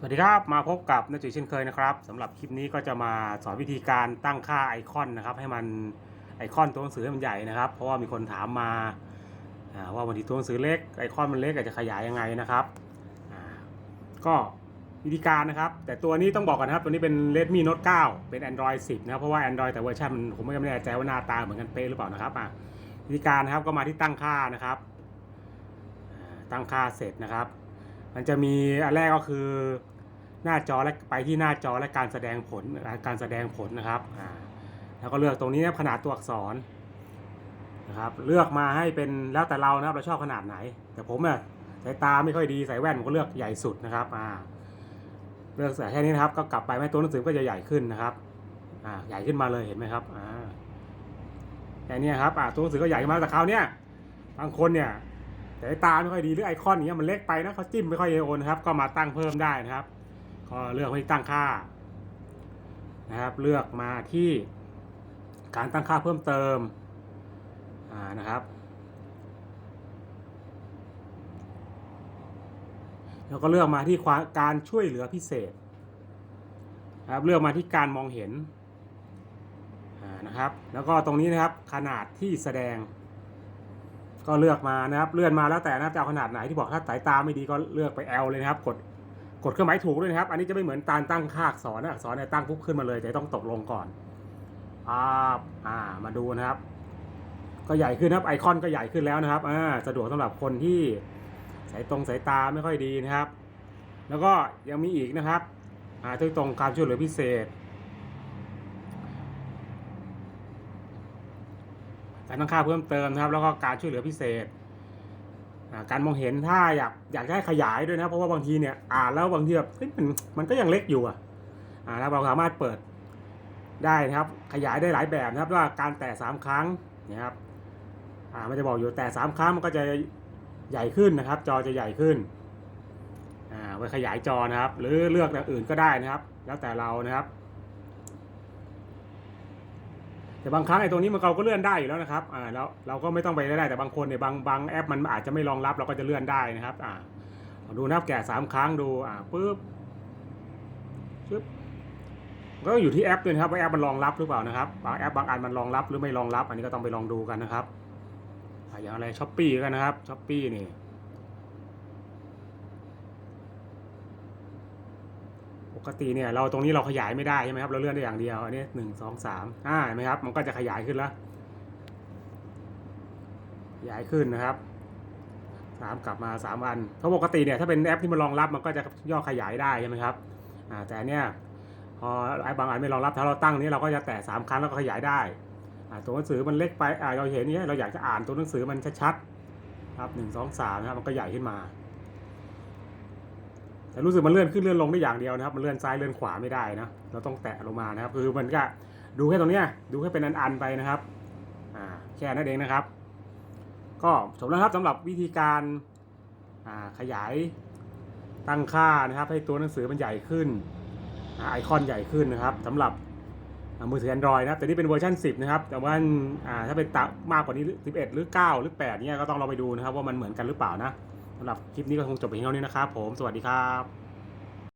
สวัสดีครับ มาพบกับนจุยเช่นเคยนะครับสำหรับคลิปนี้ก็จะมาสอนวิธีการตั้งค่าไอคอนนะครับ ให้มันไอคอนตัวหนังสือให้มันใหญ่นะครับ เพราะว่ามีคนถามมาอ่าว่าบางทีตัวหนังสือเล็กไอคอนมันเล็กอาจจะขยายยังไงนะครับก็วิธีการนะครับ แต่ตัวนี้ต้องบอกกันนะครับ ตัวนี้เป็น Redmi Note 9 เป็น Android 10 นะครับ เพราะว่า Android แต่เวอร์ชันมันผมไม่แน่ใจว่าหน้าตาเหมือนกันเป๊ะหรือเปล่านะครับวิธีการนะครับก็มาที่ตั้งค่านะครับ ตั้งค่าเสร็จนะครับ มันจะมีอันแรกก็คือหน้าจอและไปที่หน้าจอและการแสดงผลการแสดงผลนะครับอ่าแล้วก็เลือกตรงนี้นะครับขนาดตัวอักษรนะครับเลือกมาให้เป็นแล้วแต่เรานะครับเราชอบขนาดไหน แต่ผมอะสายตาไม่ค่อยดีใส่แว่นผมก็เลือกใหญ่สุดนะครับอ่าเลือกใส่แค่นี้นะครับก็กลับไปแม่ตัวหนังสือก็จะใหญ่ขึ้นนะครับอ่าใหญ่ขึ้นมาเลยเห็นไหมครับอ่าแค่นี้ครับอ่าตัวหนังสือก็ใหญ่ขึ้นมาแต่คราวเนี้ยบางคนเนี่ย แต่ตาไม่ค่อยดีหรือไอคอนอย่างเงี้ยมันเล็กไปนะเขาจิ้มไม่ค่อยเอโอนะครับ ก็มาตั้งเพิ่มได้นะครับ ก็เลือกที่ตั้งค่านะครับ เลือกมาที่การตั้งค่าเพิ่มเติมอ่านะครับ แล้วก็เลือกมาที่ความการช่วยเหลือพิเศษนะครับเลือกมาที่การมองเห็นนะครับ แล้วก็ตรงนี้นะครับขนาดที่แสดง ก็เลือกมานะครับเลื่อนมาแล้วแต่นะจะเอาขนาดไหนที่บอกถ้าสายตาไม่ดีก็เลือกไป L เลยนะครับกดกดเครื่องหมายถูกด้วยนะครับ อันนี้จะไม่เหมือนการตั้งค่าอักษรนะอักษรเนี่ยตั้งปุ๊บขึ้นมาเลย แต่ต้องตกลงก่อนอ่าอ่ามาดูนะครับ ก็ใหญ่ขึ้นครับไอคอนก็ใหญ่ขึ้นแล้วนะครับอ่าสะดวกสำหรับคนที่สายตรงสายตาไม่ค่อยดีนะครับ แล้วก็ยังมีอีกนะครับอ่าที่ตรงการช่วยเหลือพิเศษ การตั้งค่าเพิ่มเติมนะครับ แล้วก็การช่วยเหลือพิเศษ การมองเห็นถ้าอยากอยากจะให้ขยายด้วยนะ เพราะว่าบางทีเนี่ยอ่านแล้วบางทีแบบมันมันก็ยังเล็กอยู่อะอ่าแล้วเราสามารถเปิดได้นะครับ ขยายได้หลายแบบนะครับว่าการแตะสามครั้งนะครับอ่ามันจะบอกอยู่แตะสามครั้งมันก็จะใหญ่ขึ้นนะครับ จอจะใหญ่ขึ้นอ่าไว้ขยายจอนะครับ หรือเลือกอย่างอื่นก็ได้นะครับ แล้วแต่เรานะครับ แต่บางครั้งไอ้ตรงนี้มันเราก็เลื่อนได้อยู่แล้วนะครับอ่าแล้วเราก็ไม่ต้องไปได้แต่บางคนเนี่ยบางบางแอปมันอาจจะไม่รองรับเราก็จะเลื่อนได้นะครับอ่าดูนะครับแกะสามครั้งดูอ่าปึ๊บปึ๊บก็อยู่ที่แอปด้วยนครับว่าแอปมันรองรับหรือเปล่านะครับบางแอปบางอันมันรองรับหรือไม่รองรับ อันนี้ก็ต้องไปลองดูกันนะครับอ่าอย่างอะไรช้อปปี้กันนะครับช้อปปี้นี่ ปกติเนี่ยเราตรงนี้เราขยายไม่ได้ใช่ไหมครับเราเลื่อนได้อย่างเดียวอันนี้หนึ่งสองสามอ่าเห็นไหมครับมันก็จะขยายขึ้นแล้วขยายขึ้นนะครับสามกลับมาสามอันเพราะปกติเนี่ยถ้าเป็นแอปที่มันรองรับมันก็จะย่อขยายได้ใช่ไหมครับอ่าแต่อันเนี่ยพอไอ้บางอันไม่รองรับถ้าเราตั้งนี้เราก็จะแตะสามครั้งแล้วก็ขยายได้อ่าตัวหนังสือมันเล็กไปอ่าเราเห็นเนี่ยเราอยากจะอ่านตัวหนังสือมันชัดๆครับหนึ่งสองสามนะครับมันก็ใหญ่ขึ้นมา แต่รู้สึกมันเลื่อนขึ้นเลื่อนลงได้อย่างเดียวนะครับ มันเลื่อนซ้ายเลื่อนขวาไม่ได้นะ เราต้องแตะลงมานะครับ คือมันก็ดูแค่ตรงเนี้ยดูแค่เป็นอันๆไปนะครับอ่าแค่นั้นเองนะครับ ก็จบแล้วครับสำหรับวิธีการอ่าขยายตั้งค่านะครับ ให้ตัวหนังสือมันใหญ่ขึ้นอไอคอนใหญ่ขึ้นนะครับสำหรับมือถือ Android นะครับแต่นี่เป็นเวอร์ชัน10 นะครับ แต่ว่าถ้าเป็นตมากกว่านี้ 11 หรือ 9 หรือ 8เนี่ยก็ต้องเราไปดูนะครับ ว่ามันเหมือนกันหรือเปล่านะ สำหรับคลิปนี้ก็คงจบเพียงเท่านี้นะครับผม สวัสดีครับ